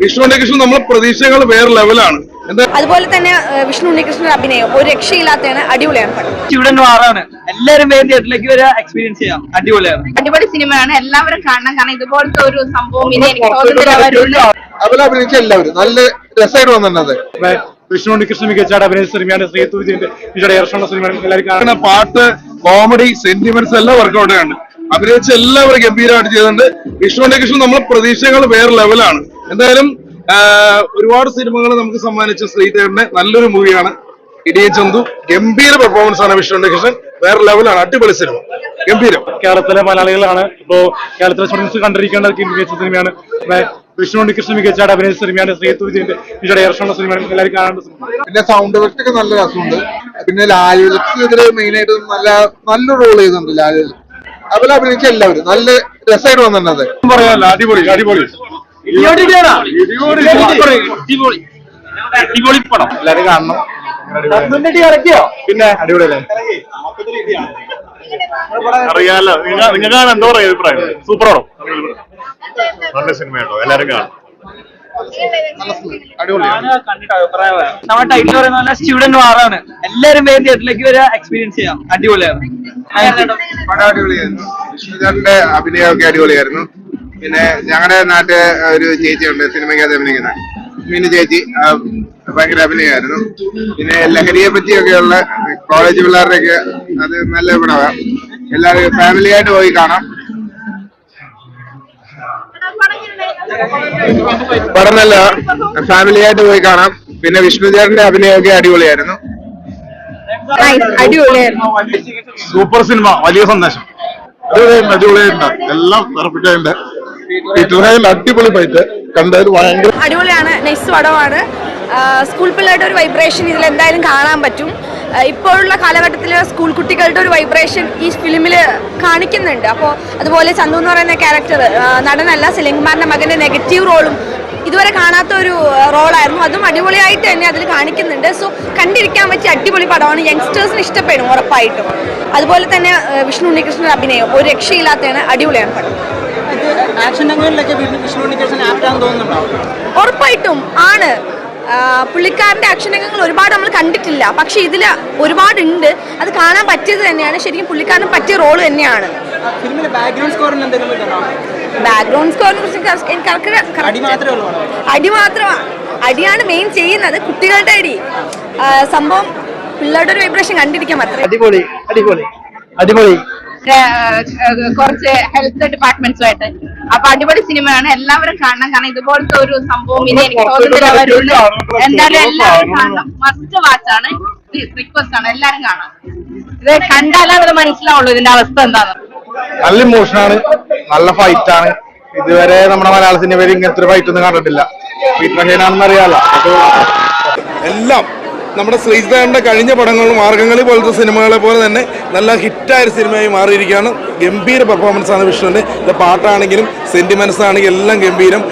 വിഷ്ണു ഉണ്ണികൃഷ്ണൻ നമ്മളെ പ്രതീക്ഷകൾ വേറെ ലെവലാണ് അതുപോലെ തന്നെ വിഷ്ണു ഉണ്ണികൃഷ്ണൻ അഭിനയം ഒരു രക്ഷയില്ലാത്തതാണ് അടിപൊളിയാണ് പടം. സ്റ്റുഡന്റ് വാറാണ് എല്ലാവരും തിയേറ്ററിലേക്ക് വരെ എക്സ്പീരിയൻസ് ചെയ്യാം. അടിപൊളിയാണ്. അടിപൊളി സിനിമയാണ് എല്ലാവരും കാണണം. കാരണം ഇതുപോലത്തെ ഒരു സംഭവം ഇനി എനിക്ക് അഭിനയിച്ച എല്ലാവരും. നല്ല രസമായിട്ട് വന്നത് വിഷ്ണു ഉണ്ണികൃഷ്ണൻ മികച്ചാട് അഭിനയിച്ച സിനിമയാണ് ശ്രീതുജിന്റെ വിജയന്റെ വിജയുടെ സിനിമയാണ് എല്ലാവരും കാണുന്ന പാട്ട് കോമഡി സെന്റിമെന്റ്സ് എല്ലാം വർക്കൗട്ട് ആണ് അഭിനയിച്ച എല്ലാവരും ഗംഭീരമായിട്ട് ചെയ്തിട്ടുണ്ട്. വിഷ്ണു ഉണ്ണികൃഷ്ണൻ നമ്മളെ പ്രതീക്ഷകൾ വേറെ ലെവലാണ് എന്തായാലും ഒരുപാട് സിനിമകൾ നമുക്ക് സമ്മാനിച്ച ശ്രീധരന്റെ നല്ലൊരു മൂവിയാണ്. ഇടിയ ചന്തു. ഗംഭീര പെർഫോമൻസ് ആണ് വിഷ്ണു കൃഷ്ണൻ വേറെ ലെവലാണ് അടിപൊളി സിനിമ. ഗംഭീരം. കേരളത്തിലെ മലയാളികളാണ്. ഇപ്പോ കേരളത്തിലെ സ്റ്റുഡൻസ് കണ്ടിരിക്കേണ്ട മികച്ച സിനിമയാണ്. വിഷ്ണു കൃഷ്ണ മികച്ച അഭിനയിച്ച സിനിമയാണ്. ശ്രീത്തു വിജയന്റെ വിജയുടെ സിനിമയാണ്. എല്ലാവരും കാണേണ്ട സിനിമ. പിന്നെ സൗണ്ട് എഫക്റ്റ് ഒക്കെ നല്ല രസമുണ്ട്. പിന്നെ ലാലുലക്സിനെതിരെ മെയിൻ ആയിട്ട് നല്ല നല്ല റോൾ ചെയ്തിട്ടുണ്ട് ലാലു അവരെ അഭിനയിച്ച എല്ലാവരും. നല്ല രസമായിട്ട് വന്നിട്ടുണ്ട് പറയാമല്ലോ അടിപൊളി അടിപൊളി. അടിപൊളി. പടം. എല്ലാവരും കാണണം. പിന്നെ? അടിപൊളിയല്ലേ? അറിയാലോ. നിങ്ങൾക്കാണ് എന്താ പറയാ അഭിപ്രായം. സൂപ്പർ ആണോ നല്ല സിനിമ കേട്ടോ. എല്ലാരും കാണും. നമ്മുടെ ടൈറ്റിൽ പറയുന്ന പോലെ സ്റ്റുഡന്റ് വാറാണ് എല്ലാരും തിയേറ്ററിലേക്ക് വരെ എക്സ്പീരിയൻസ് ചെയ്യാം. അടിപൊളിയാണ്. അടിപൊളിയായിരുന്നു. അഭിനയമൊക്കെ അടിപൊളിയായിരുന്നു. പിന്നെ ഞങ്ങളുടെ നാട്ടിൽ ഒരു ചേച്ചിയുണ്ട് സിനിമയ്ക്കകത്ത് അഭിനയിക്കുന്ന. മിനി ചേച്ചി ഭയങ്കര അഭിനയമായിരുന്നു പിന്നെ ലഹരിയെ പറ്റിയൊക്കെയുള്ള കോളേജ് പിള്ളേരുടെയൊക്കെ അത് നല്ല പടമാണ് എല്ലാവരും ഫാമിലി ആയിട്ട് പോയി കാണാം. പടം നല്ല ഫാമിലി ആയിട്ട് പോയി കാണാം. പിന്നെ വിഷ്ണുചേട്ടന്റെ അഭിനയമൊക്കെ അടിപൊളിയായിരുന്നു. അടിപൊളിയായിരുന്നു. സൂപ്പർ സിനിമ വലിയ സന്ദേശം അടിപൊളിയായിട്ടുണ്ട്. എല്ലാം പെർഫെക്റ്റ് ആയിട്ടുണ്ട്. പീറ്റർ അടിപൊളി ഫൈറ്റ് കണ്ടത് ഭയങ്കര അടിപൊളിയാണ്. നെക്സ്റ്റ് പടമാണ്. സ്കൂൾ പിള്ളേരുടെ ഒരു വൈബ്രേഷൻ ഇതിൽ എന്തായാലും കാണാൻ പറ്റും. ഇപ്പോഴുള്ള കാലഘട്ടത്തിലെ സ്കൂൾ കുട്ടികളുടെ ഒരു വൈബ്രേഷൻ ഈ ഫിലിമിൽ കാണിക്കുന്നുണ്ട്. അപ്പോൾ അതുപോലെ ചന്തു എന്ന് പറയുന്ന ക്യാരക്ടർ നടനല്ല സെലിംകുമാറിന്റെ മകന്റെ നെഗറ്റീവ് റോളും ഇതുവരെ കാണാത്ത ഒരു റോളായിരുന്നു അതും അടിപൊളിയായിട്ട് തന്നെ അതിൽ കാണിക്കുന്നുണ്ട്. സോ കണ്ടിരിക്കാൻ പറ്റിയ അടിപൊളി പടമാണ്. യങ്സ്റ്റേഴ്സിന് ഇഷ്ടപ്പെടും ഉറപ്പായിട്ടും. അതുപോലെ തന്നെ വിഷ്ണു ഉണ്ണികൃഷ്ണൻ അഭിനയം. ഒരു രക്ഷയില്ലാത്തതാണ് അടിപൊളിയാണ് പടം. ആക്ഷൻ രംഗങ്ങളിലൊക്കെ വിഷ്ണു ഉണ്ണികൃഷ്ണൻ ആപ്റ്റാന്ന് തോന്നുന്നുണ്ടോ? ഉറപ്പായിട്ടും ആണ്. ആക്ഷൻ രംഗങ്ങൾ ഒരുപാട് നമ്മൾ കണ്ടിട്ടില്ല. പക്ഷെ ഇതിൽ ഒരുപാടുണ്ട്. അത് കാണാൻ പറ്റിയത് തന്നെയാണ്. ശരിക്കും പുള്ളിക്കാരന് പറ്റിയ റോൾ തന്നെയാണ്. ബാക്ക്ഗ്രൗണ്ട് സ്കോറിന് കുറിച്ച് എനിക്ക് അടി മാത്രമാണ് അടിയാണ് മെയിൻ ചെയ്യുന്നത്. കുട്ടികളുടെ അടി. സംഭവം പിള്ളേരുടെ ഒരു വൈബ്രേഷൻ കണ്ടിരിക്കാൻ മാത്രമേ അടിപൊളി അടിപൊളി അടിപൊളി. കുറച്ച് ഹെൽത്ത് ഡിപ്പാർട്ട്മെന്റ്സുമായിട്ട് അപ്പൊ അടിപൊളി സിനിമയാണ്. എല്ലാവരും കാണണം. കാരണം ഇതുപോലത്തെ ഒരു സംഭവം ഇനി എനിക്ക് തോന്നുന്നില്ല വരുള്ളൂ. എന്തായാലും എല്ലാവരും കാണണം. മസ്റ്റ് വാച്ച് ആണ്. റിക്വസ്റ്റ് ആണ്. എല്ലാരും കാണാം ഇത് കണ്ടാലേ അവർ മനസ്സിലാവുള്ളൂ ഇതിന്റെ അവസ്ഥ എന്താണ് നല്ല ഇമോഷനാണ് നല്ല ഫൈറ്റ് ആണ്. ഇതുവരെ നമ്മുടെ മലയാള സിനിമയിൽ ഇങ്ങനത്തെ ഒരു ഫൈറ്റ് ഒന്നും കണ്ടിട്ടില്ല. അറിയാലോ. എല്ലാം നമ്മുടെ ശ്രീധരന്റെ കഴിഞ്ഞ പടങ്ങളും മാർഗംകളി പോലത്തെ സിനിമകളെ പോലെ തന്നെ നല്ല ഹിറ്റായ ഒരു സിനിമയായി മാറിയിരിക്കുകയാണ്. ഗംഭീര പെർഫോമൻസ് ആണ് വിഷ്ണുവിന്റെ. ഇത് പാട്ടാണെങ്കിലും സെന്റിമെൻസ് ആണെങ്കിലും എല്ലാം ഗംഭീരം.